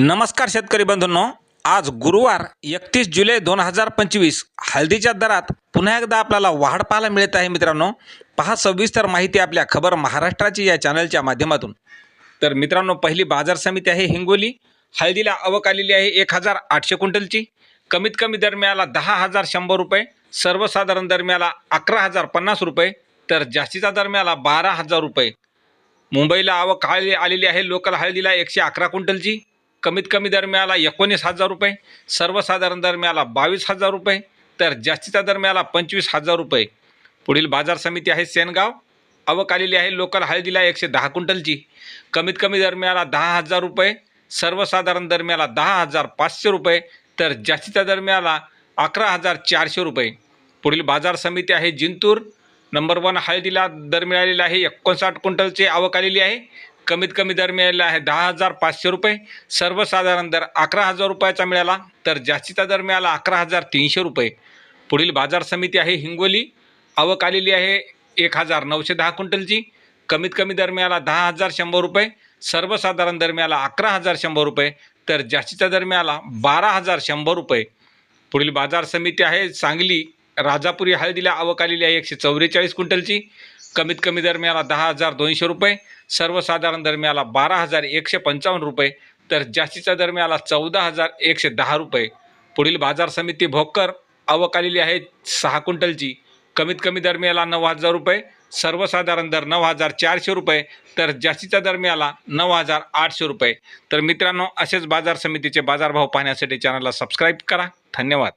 नमस्कार शेतकरी बंधूंनो. आज गुरुवार एकतीस जुलै दोन हजार पंचवीस. हळदीच्या दरात पुन्हा एकदा आपल्याला वाढ पाहायला मिळत आहे मित्रांनो. पहा सविस्तर माहिती आपल्या खबर महाराष्ट्राची या चॅनलच्या माध्यमातून. तर मित्रांनो पहिली बाजार समिती आहे हिंगोली. हळदीला आवक आलेली आहे एक हजार आठशे क्विंटलची. कमीत कमी दरम्याला दहा हजार शंभर रुपये. सर्वसाधारण दरम्याला अकरा हजार पन्नास रुपये. तर जास्तीचा दरम्याला बारा हजार रुपये. मुंबईला आवक हळदी आलेली आहे लोकल हळदीला एकशे अकरा क्विंटलची. कमीत कमी दर मिळाला एकोणीस हजार रुपये सर्वसाधारण दर मिळाला बावीस हजार रुपये तर जास्तीचा दर मिळाला पंचवीस हजार रुपये. पुढील बाजार समिती आहे सेनगाव आवक आलेली आहे लोकल हळदीला एकशे दहा क्विंटलची. कमीत कमी दर मिळाला दहा हजार रुपये सर्वसाधारण दर मिळाला दहा हजार पाचशे रुपये तर जास्तीचा दर मिळाला अकरा हजार चारशे रुपये. पुढील बाजार समिती आहे जिंतूर नंबर वन हळदीला दर मिळालेला आहे एकोणसाठ क्विंटलची आवक आलेली आहे. कमीत कमी दर मिळालेला आहे दहा हजार पाचशे रुपये. सर्वसाधारण दर अकरा हजार रुपयाचा मिळाला तर जास्तीचा दर मिळाला अकरा हजार तीनशे रुपये. पुढील बाजार समिती आहे हिंगोली आवक आलेली आहे एक हजार नऊशे दहा क्विंटलची. कमीत कमी दर मिळाला दहा हजार शंभर रुपये सर्वसाधारण दर मिळाला अकरा हजार शंभर रुपये तर जास्तीचा दर मिळाला बारा हजार शंभर रुपये. पुढील बाजार समिती आहे सांगली राजापुरी हळदीला आवक आलेली आहे एकशे चौवेचाळीस क्विंटलची. कमीत कमी दर मिळाला दहा हजार दोनशे रुपये सर्वसाधारण दर मिळाला बारा हजार एकशे पंचावन्न रुपये तर जास्तीचा दर मिळाला चौदा हजार एकशे दहा रुपये. पुढील बाजार समिती भोकर आवक आलेली आहे सहा क्विंटलची. कमीत कमी दर मिळाला नऊ हजार रुपये सर्वसाधारण दर नऊ हजार चारशे रुपये तर जास्तीचा दर मिळाला नऊ हजार आठशे रुपये. तर मित्रांनो असेच बाजार समितीचे बाजारभाव पाहण्यासाठी चॅनलला सबस्क्राईब करा. धन्यवाद.